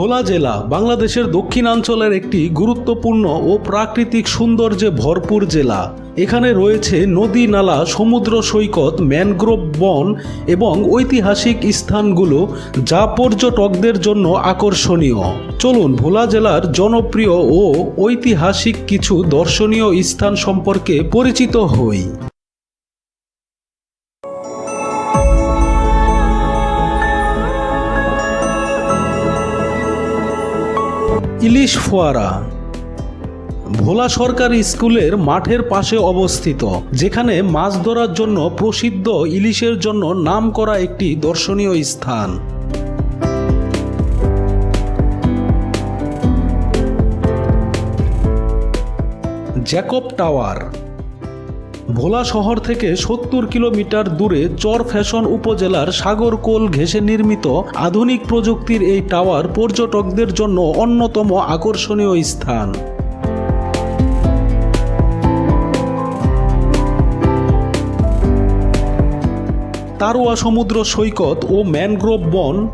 ভোলা জেলা বাংলাদেশের দক্ষিণাঞ্চলের একটি গুরুত্বপূর্ণ ও প্রাকৃতিক সৌন্দর্যে ভরপুর জেলা। এখানে রয়েছে নদী নালা, সমুদ্র সৈকত, ম্যানগ্রোভ বন এবং ঐতিহাসিক স্থানগুলো যা পর্যটকদের জন্য আকর্ষণীয়। চলুন ভোলা জেলার জনপ্রিয় ও ঐতিহাসিক কিছু দর্শনীয় স্থান সম্পর্কে পরিচিত হই। ইলিশ ফোয়ারা। ভোলা সরকারি স্কুলের মাঠের পাশে অবস্থিত, যেখানে মাছ ধরার জন্য প্রসিদ্ধ ইলিশের জন্য নাম করা একটি দর্শনীয় স্থান। জ্যাকব টাওয়ার ভোলা শহর থেকে সত্তর কিলোমিটার দূরে চর ফ্যাশন উপজেলার সাগরকোল ঘেঁষে নির্মিত আধুনিক প্রযুক্তির এই টাওয়ার পর্যটকদের জন্য অন্যতম আকর্ষণীয় স্থান। তারোয়া সমুদ্র সৈকত ও ম্যানগ্রোভ বন,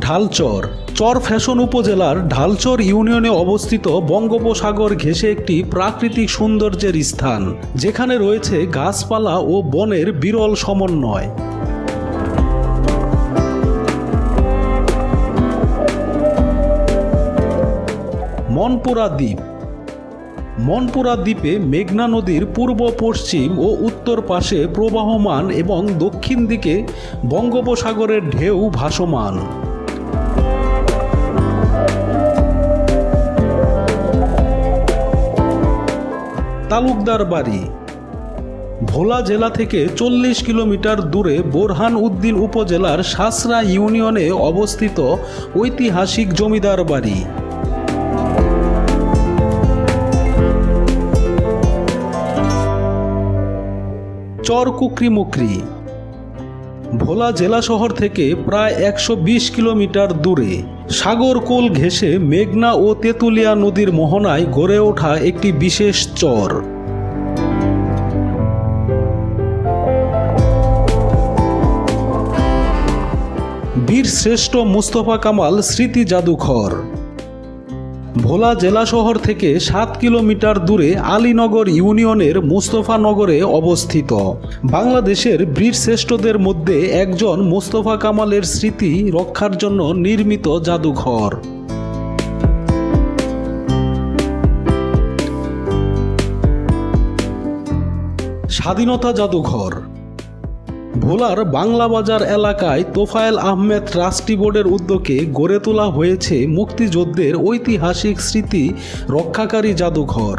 ঢালচর। চর ফ্যাশন উপজেলার ঢালচর ইউনিয়নে অবস্থিত বঙ্গোপসাগর ঘেঁষে একটি প্রাকৃতিক সৌন্দর্যের স্থান, যেখানে রয়েছে গাছপালা ও বনের বিরল সমন্বয়। মনপুরা দ্বীপ। মনপুরা দ্বীপে মেঘনা নদীর পূর্ব, পশ্চিম ও উত্তর পাশে প্রবাহমান এবং দক্ষিণ দিকে বঙ্গোপসাগরের ঢেউ ভাসমান। তালুকদার বাড়ি। ভোলা জেলা থেকে চল্লিশ কিলোমিটার দূরে বোরহান উদ্দিন উপজেলার সাসরা ইউনিয়নে অবস্থিত ঐতিহাসিক জমিদার বাড়ি। চর কুকরি মুকরি ভোলা জেলা শহর থেকে প্রায় একশো বিশ কিলোমিটার দূরে। সাগরকোল ঘেঁষে মেঘনা ও তেঁতুলিয়া নদীর মোহনায় গড়ে ওঠা একটি বিশেষ চর। বীর শ্রেষ্ঠ মুস্তফা কামাল স্মৃতি জাদুঘর। ভোলা জেলা শহর থেকে সাত কিলোমিটার দূরে আলীনগর ইউনিয়নের মুস্তফানগরে অবস্থিত। বাংলাদেশের বীরশ্রেষ্ঠদের মধ্যে একজন মুস্তফা কামালের স্মৃতি রক্ষার জন্য নির্মিত জাদুঘর। স্বাধীনতা জাদুঘর। ভোলার বাংলা বাজার এলাকায় তোফায়েল আহমেদ ট্রাস্টি বোর্ডের উদ্যোগে গড়ে তোলা হয়েছে মুক্তিযোদ্ধের ঐতিহাসিক স্মৃতি রক্ষাকারী জাদুঘর।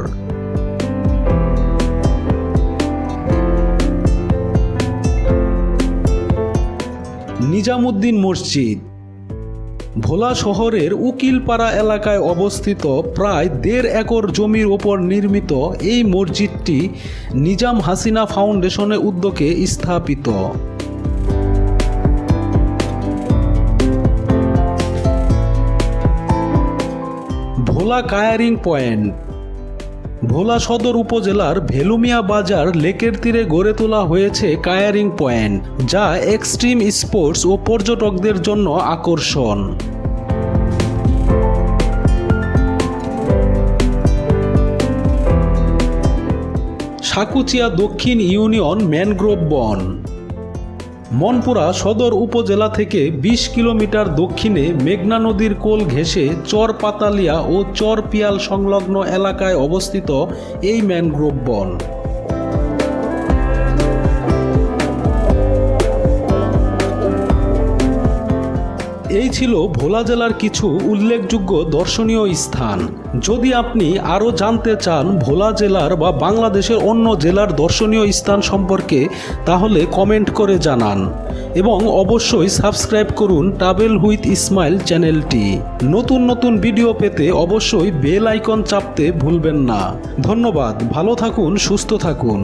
নিজামুদ্দিন মসজিদ ভোলা শহরের উকিলপাড়া এলাকায় অবস্থিত প্রায় দেড় একর জমির ওপর নির্মিত এই মসজিদটি নিজাম হাসিনা ফাউন্ডেশনের উদ্যোগে স্থাপিত। ভোলা কায়ারিং পয়েন্ট ভোলা সদর উপজেলার ভেলুমিয়া বাজার লেকের তীরে গড়ে তোলা হয়েছে কায়ারিং পয়েন্ট, যা এক্সট্রিম স্পোর্টস ও পর্যটকদের জন্য আকর্ষণ। সাকুচিয়া দক্ষিণ ইউনিয়ন ম্যানগ্রোভ বন। মনপুরা সদর উপজেলা থেকে ২০ কিলোমিটার দক্ষিণে মেঘনা নদীর কোল ঘেঁষে চর পাতালিয়া ও চর পিয়াল সংলগ্ন এলাকায় অবস্থিত এই ম্যানগ্রোভ বন। এই ছিল ভোলা জেলার কিছু উল্লেখযোগ্য দর্শনীয় স্থান। যদি আপনি আরও জানতে চান ভোলা জেলার বা বাংলাদেশের অন্য জেলার দর্শনীয় স্থান সম্পর্কে, তাহলে কমেন্ট করে জানান। এবং অবশ্যই সাবস্ক্রাইব করুন ট্রাভেল উইথ ইসমাইল চ্যানেলটি। নতুন নতুন ভিডিও পেতে অবশ্যই বেল আইকন চাপতে ভুলবেন না। ধন্যবাদ, ভালো থাকুন, সুস্থ থাকুন।